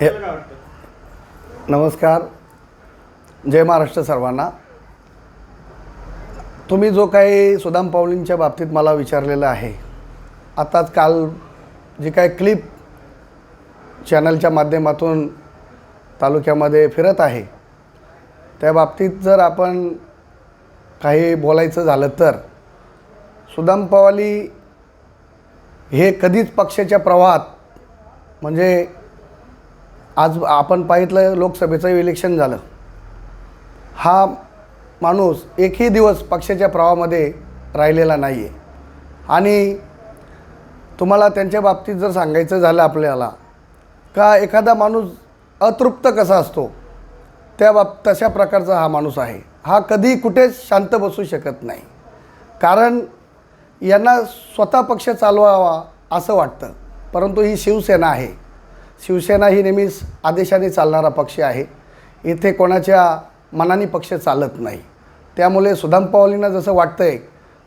हे नमस्कार. जय महाराष्ट्र सर्वांना. तुम्ही जो काही सुदाम पावलींच्या बाबतीत मला विचारलेलं आहे आताच काल जी काही क्लिप चॅनलच्या माध्यमातून तालुक्यामध्ये फिरत आहे त्या बाबतीत जर आपण काही बोलायचं झालं तर सुदाम पवाली हे कधीच पक्षाच्या प्रवाहात म्हणजे आज आपण पाहितलं लोकसभेचं इलेक्शन झालं. हा माणूस एकही दिवस पक्षाच्या प्रवाहामध्ये राहिलेला नाही आहे आणि तुम्हाला त्यांच्या बाबतीत जर सांगायचं झालं आपल्याला का एखादा माणूस अतृप्त कसा असतो? त्या बाब तशा प्रकारचा हा माणूस आहे. हा कधी कुठेच शांत बसू शकत नाही. कारण यांना स्वतः पक्ष चालवावा असं वाटतं. परंतु ही शिवसेना आहे. शिवसेना ही नेहमीच आदेशाने चालणारा पक्ष आहे. इथे कोणाच्या मनाने पक्ष चालत नाही. त्यामुळे सुदाम पवालींना जसं वाटतं आहे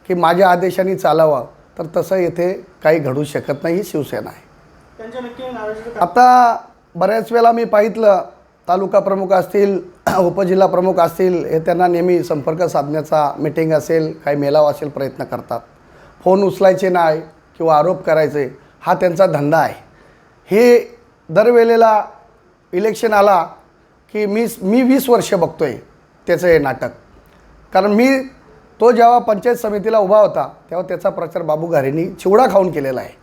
की माझ्या आदेशाने चालावं तर तसं येथे काही घडू शकत नाही ही शिवसेना आहे. आता बऱ्याच वेळा मी पाहितलं तालुका प्रमुख असतील उपजिल्हा प्रमुख असतील हे त्यांना नेहमी संपर्क साधण्याचा मिटिंग असेल काही मेलावा असेल प्रयत्न करतात. फोन उचलायचे नाही किंवा आरोप करायचे हा त्यांचा धंदा आहे. हे दरवेळेला इलेक्शन आला की मी मी वीस वर्ष बघतो आहे त्याचं हे नाटक. कारण मी तो जेव्हा पंचायत समितीला उभा होता तेव्हा त्याचा प्रचार बाबू घारेंनी चिवडा खाऊन केलेला आहे.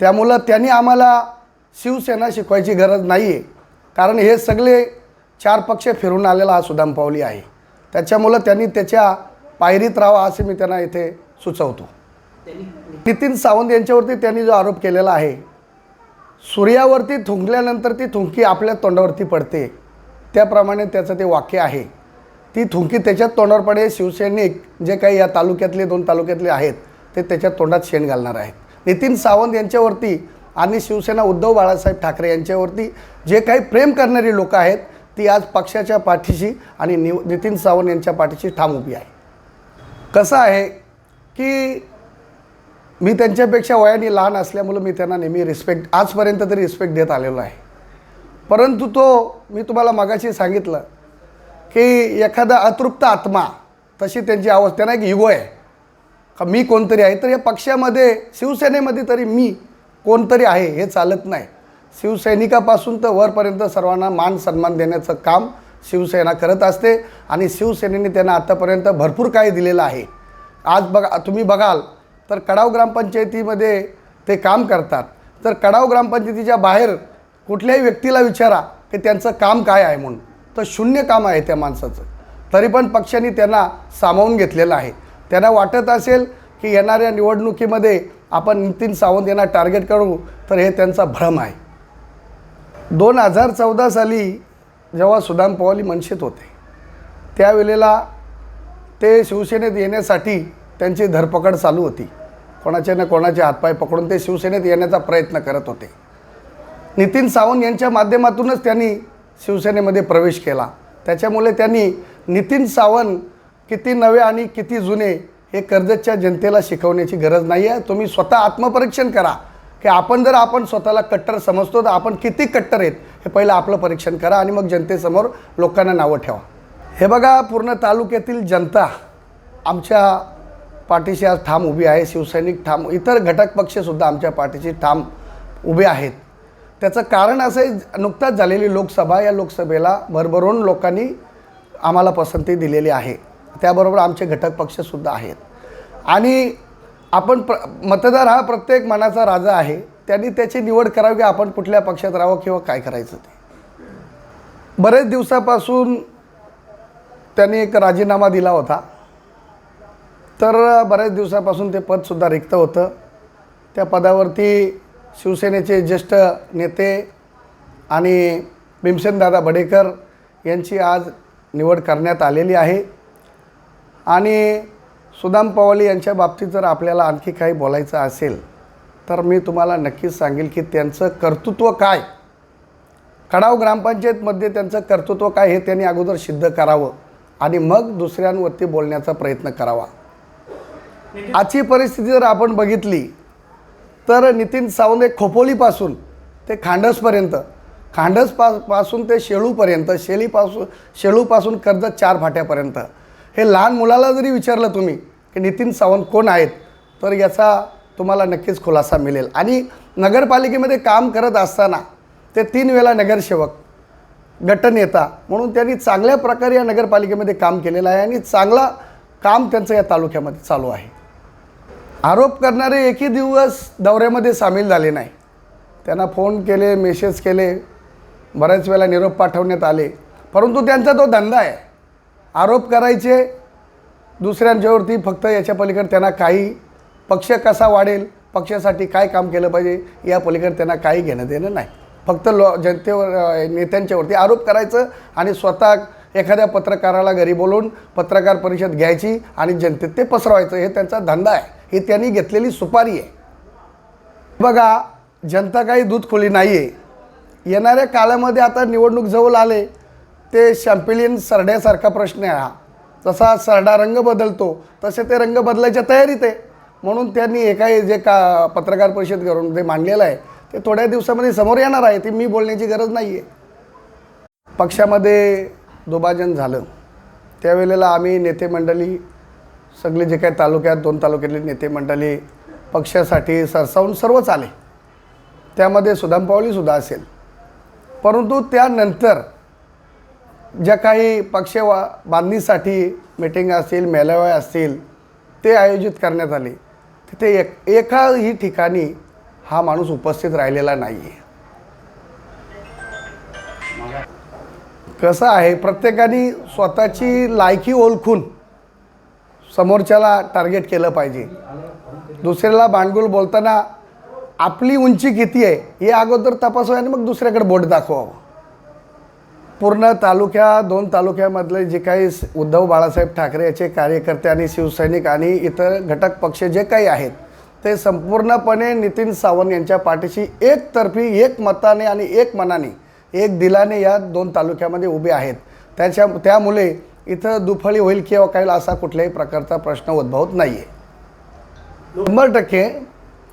त्यामुळं त्यांनी आम्हाला शिवसेना शिकवायची गरज नाही आहे कारण हे सगळे चार पक्ष फिरून आलेला हा सुदाम पावली आहे. त्याच्यामुळं त्यांनी त्याच्या पायरीत राहावा असे मी त्यांना इथे सुचवतो. नितीन सावंत यांच्यावरती त्यांनी जो आरोप केलेला आहे सूर्यावरती थुंकल्यानंतर ती थुंकी आपल्या तोंडावरती पडते. त्याप्रमाणे त्याचं ते वाक्य आहे. ती थुंकी त्याच्यात तोंडावर पडे शिवसैनिक जे काही या तालुक्यातले दोन तालुक्यातले आहेत ते त्याच्या तोंडात शेण घालणार आहेत. नितीन सावंत यांच्यावरती आणि शिवसेना उद्धव बाळासाहेब ठाकरे यांच्यावरती जे काही प्रेम करणारी लोक आहेत ती आज पक्षाच्या पाठीशी आणि नि नितीन सावंत यांच्या पाठीशी ठाम उभी आहे. कसं आहे की मी त्यांच्यापेक्षा वयाने लहान असल्यामुळं मी त्यांना नेहमी रिस्पेक्ट आजपर्यंत तरी रिस्पेक्ट देत आलेलो आहे. परंतु तो मी तुम्हाला मगाशी सांगितलं की एखादा अतृप्त आत्मा तशी त्यांची अवस्था त्यांना एक युगो आहे. का मी कोणतरी आहे? तर या पक्षामध्ये शिवसेनेमध्ये तरी मी कोणतरी आहे हे चालत नाही. शिवसैनिकापासून तर वरपर्यंत सर्वांना मान सन्मान देण्याचं काम शिवसेना करत असते आणि शिवसेनेने त्यांना आत्तापर्यंत भरपूर काही दिलेलं आहे. आज बघा तुम्ही बघाल तर कडाव ग्रामपंचायतीमध्ये ते काम करतात. तर कडाव ग्रामपंचायतीच्या बाहेर कुठल्याही व्यक्तीला विचारा की त्यांचं काम काय आहे म्हणून. तर शून्य काम आहे त्या माणसाचं. तरी पण पक्षाने त्यांना सामावून घेतलेलं आहे. त्यांना वाटत असेल की येणाऱ्या निवडणुकीमध्ये आपण नितीन सावंत यांना टार्गेट करू तर हे त्यांचा भ्रम आहे. दोन हजार चौदा साली जेव्हा सुदाम पवाली मनशेत होते त्यावेळेला ते शिवसेनेत येण्यासाठी त्यांची धरपकड चालू होती. कोणाचे ना कोणाचे हातपाय पकडून ते शिवसेनेत येण्याचा प्रयत्न करत होते. नितीन सावंत यांच्या माध्यमातूनच त्यांनी शिवसेनेमध्ये प्रवेश केला. त्याच्यामुळे त्यांनी नितीन सावंत किती नवे आणि किती जुने हे कर्जतच्या जनतेला शिकवण्याची गरज नाही आहे तुम्ही स्वतः आत्मपरीक्षण करा. की आपण जर आपण स्वतःला कट्टर समजतो तर आपण किती कट्टर आहेत हे पहिलं आपलं परीक्षण करा आणि मग जनतेसमोर लोकांना नावं ठेवा. हे बघा पूर्ण तालुक्यातील जनता आमच्या पाठीशी आज ठाम उभी आहे. शिवसैनिक ठाम इतर घटक पक्षसुद्धा आमच्या पाठीशी ठाम उभे आहेत. त्याचं कारण असं आहे नुकताच झालेली लोकसभा या लोकसभेला भरभरून लोकांनी आम्हाला पसंती दिलेली आहे. त्याबरोबर आमचे घटक पक्षसुद्धा आहेत. आणि आपण प्र मतदार हा प्रत्येक मनाचा राजा आहे. त्यांनी त्याची निवड करावी की आपण कुठल्या पक्षात राहावं किंवा काय करायचं ते. बरेच दिवसापासून त्यांनी एक राजीनामा दिला होता. तर बऱ्याच दिवसापासून ते पदसुद्धा रिक्त होतं. त्या पदावरती शिवसेनेचे ज्येष्ठ नेते आणि भीमसेनदादा बडेकर यांची आज निवड करण्यात आलेली आहे. आणि सुदाम पवाली यांच्या बाबतीत जर आपल्याला आणखी काही बोलायचं असेल तर मी तुम्हाला नक्कीच सांगेल की त्यांचं कर्तृत्व काय? कडाव ग्रामपंचायतमध्ये त्यांचं कर्तृत्व काय हे त्यांनी अगोदर सिद्ध करावं आणि मग दुसऱ्यांवरती बोलण्याचा प्रयत्न करावा. आजची परिस्थिती जर आपण बघितली तर नितीन सावंत हे खोपोलीपासून ते खांडसपर्यंत खांडस पा पासून ते शेळूपर्यंत शेळीपासून शेळूपासून कर्जत चार फाट्यापर्यंत. हे लहान मुलाला जरी विचारलं तुम्ही की नितीन सावंत कोण आहेत तर याचा तुम्हाला नक्कीच खुलासा मिळेल. आणि नगरपालिकेमध्ये काम करत असताना ते तीन वेळा नगरसेवक गटनेता म्हणून त्यांनी चांगल्या प्रकारे या नगरपालिकेमध्ये काम केलेलं आहे आणि चांगला काम त्यांचं या तालुक्यामध्ये चालू आहे. आरोप करणारे एकही दिवस दौऱ्यामध्ये सामील झाले नाही. त्यांना फोन केले मेसेज केले बऱ्याच वेळेला निरोप पाठवण्यात आले. परंतु त्यांचा तो धंदा आहे. आरोप करायचे दुसऱ्यांच्यावरती फक्त याच्या पलीकडे त्यांना काही पक्ष कसा वाढेल पक्षासाठी काय काम केलं पाहिजे या पलीकडे त्यांना काही घेणं देणं नाही. फक्त लो जनतेवर नेत्यांच्यावरती आरोप करायचं आणि स्वतः एखाद्या पत्रकाराला घरी बोलवून पत्रकार परिषद घ्यायची आणि जनतेत ते पसरवायचं हे त्यांचा धंदा आहे. ही त्यांनी घेतलेली सुपारी आहे. बघा जनता काही दूध खोली नाही आहे येणाऱ्या काळामध्ये आता निवडणूक जवळ आले ते शॅम्पिलियन सरड्यासारखा प्रश्न आहे हा. जसा सरडा रंग बदलतो तसे ते रंग बदलायच्या तयारीत आहे. म्हणून त्यांनी एका जे का पत्रकार परिषद करून जे मांडलेलं आहे ते थोड्या दिवसामध्ये समोर येणार आहे. ती मी बोलण्याची गरज नाही आहे पक्षामध्ये दुभाजन झालं. त्यावेळेला आम्ही नेते मंडळी सगळे जे काही तालुक्यात दोन तालुक्यातले नेते मंडळी पक्षासाठी सरसावून सर्वच आले. त्यामध्ये सुदाम पावलीसुद्धा असेल. परंतु त्यानंतर ज्या काही पक्ष वा बांधणीसाठी मिटिंग असतील मेळावे असतील ते आयोजित करण्यात आले. तिथे एक एकाही ठिकाणी हा माणूस उपस्थित राहिलेला नाही आहे कसं आहे प्रत्येकाने स्वतःची लायकी ओळखून समोरच्याला टार्गेट केलं पाहिजे. दुसऱ्याला भांडगुल बोलताना आपली उंची किती आहे हे अगोदर तपासावं आणि मग दुसऱ्याकडे बोट दाखवावं. पूर्ण तालुक्या दोन तालुक्यामधले जे काही उद्धव बाळासाहेब ठाकरे याचे कार्यकर्ते आणि शिवसैनिक आणि इतर घटक पक्ष जे काही आहेत ते संपूर्णपणे नितीन सावंत यांच्या पाठीशी एकतर्फी एक मताने आणि एक मनाने एक दिलाने या दोन तालुक्यामध्ये उभे आहेत. त्याच्या त्यामुळे इथं दुफळी होईल किंवा काही असा कुठल्याही प्रकारचा प्रश्न उद्भवत नाही आहे शंभर टक्के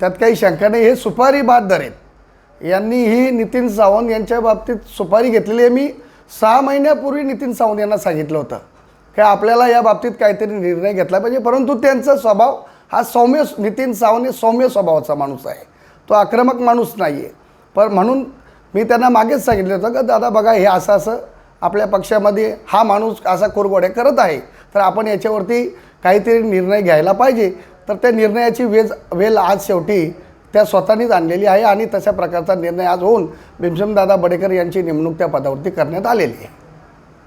त्यात काही शंका नाही. हे सुपारी बाद आहेत. यांनी ही नितीन सावंत यांच्या बाबतीत सुपारी घेतलेली आहे. मी सहा महिन्यापूर्वी नितीन सावंत यांना सांगितलं होतं. की आपल्याला या बाबतीत काहीतरी निर्णय घेतला पाहिजे. परंतु त्यांचा स्वभाव हा सौम्य नितीन सावंत हे सौम्य स्वभावाचा माणूस आहे. तो आक्रमक माणूस नाही आहे पण म्हणून मी त्यांना मागेच सांगितलं होतं का दादा बघा हे असं असं आपल्या पक्षामध्ये हा माणूस असा कुरघोड्या करत आहे. तर आपण याच्यावरती काहीतरी निर्णय घ्यायला पाहिजे. तर त्या निर्णयाची वेज वेल आज शेवटी त्या स्वतःनीच आणलेली आहे आणि तशा प्रकारचा निर्णय आज होऊन भीमसेनदादा बडेकर यांची नेमणूक त्या पदावरती करण्यात आलेली आहे.